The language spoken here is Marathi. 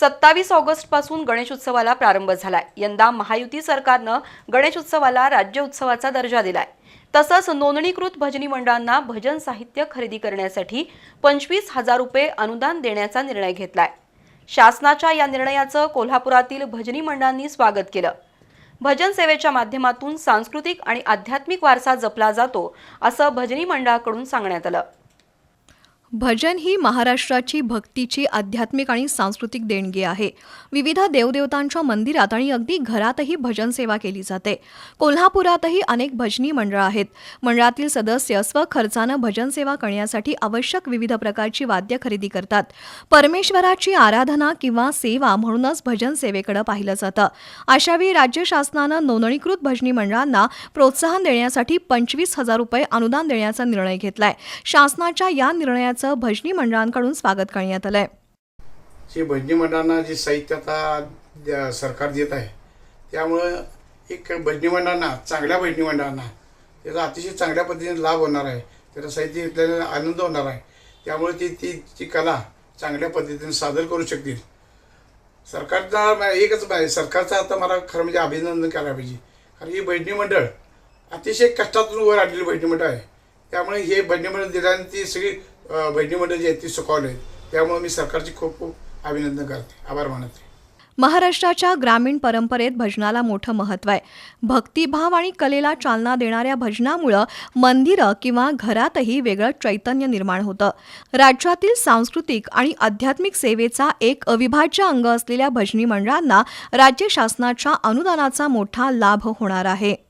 सत्तावीस ऑगस्टपासून गणेशोत्सवाला गणेश उत्सवाला प्रारंभ झालाय. यंदा महायुती सरकारनं गणेश उत्सवाला राज्य उत्सवाचा दर्जा दिलाय. तसंच नोंदणीकृत भजनी मंडळांना भजन साहित्य खरेदी करण्यासाठी पंचवीस हजार रुपये अनुदान देण्याचा निर्णय घेतलाय. शासनाच्या या निर्णयाचं कोल्हापुरातील भजनी मंडळांनी स्वागत केलं. भजन सेवेच्या माध्यमातून सांस्कृतिक आणि आध्यात्मिक वारसा जपला जातो असं भजनी मंडळाकडून सांगण्यात आलं. भजन ही महाराष्ट्राची भक्तीची आध्यात्मिक आणि सांस्कृतिक देणगी आहे. विविध देवदेवतांच्या मंदिरात आणि अगदी घरातही भजन सेवा केली जाते. कोल्हापुरातही अनेक भजनी मंडळं आहेत. मंडळातील सदस्य स्वखर्चानं भजन सेवा करण्यासाठी आवश्यक विविध प्रकारची वाद्य खरेदी करतात. परमेश्वराची आराधना किंवा सेवा म्हणूनच भजन सेवेकडे पाहिलं जातं. अशावेळी राज्य शासनानं नोंदणीकृत भजनी मंडळांना प्रोत्साहन देण्यासाठी पंचवीस हजार रुपये अनुदान देण्याचा निर्णय घेतलाय. शासनाच्या या निर्णयात भजनी मंडळांकडून स्वागत करण्यात आलंय. जे भजनी मंडळांना जे साहित्य आता द- सरकार देत आहे त्यामुळं एक भजनी मंडळांना चांगल्या भजनी मंडळांना त्याचा अतिशय चांगल्या पद्धतीने लाभ होणार आहे. त्याचा साहित्य घेतल्याने आनंद होणार आहे. त्यामुळे ती ती ती कला चांगल्या पद्धतीने सादर करू शकतील. सरकारचा एकच आहे सरकारचं आता मला खरं म्हणजे अभिनंदन करायला पाहिजे. कारण ही भजनी मंडळ अतिशय कष्टातून वर आणलेली भजनी मंडळ आहे. त्यामुळे हे भजनी मंडळ दिल्याने ती सगळी बहिणी मंडळ जी आहेत ती सुखावली आहेत. त्यामुळे मी सरकारचे खूप खूप अभिनंदन करते. आभार मानते. महाराष्ट्राच्या ग्रामीण परंपरेत भजनाला मोठं महत्त्व आहे. भक्तिभाव आणि कलेला चालना देणाऱ्या भजनामुळं मंदिरं किंवा घरातही वेगळं चैतन्य निर्माण होतं. राज्यातील सांस्कृतिक आणि आध्यात्मिक सेवेचा एक अविभाज्य अंग असलेल्या भजनी मंडळांना राज्य शासनाच्या अनुदानाचा मोठा लाभ होणार आहे.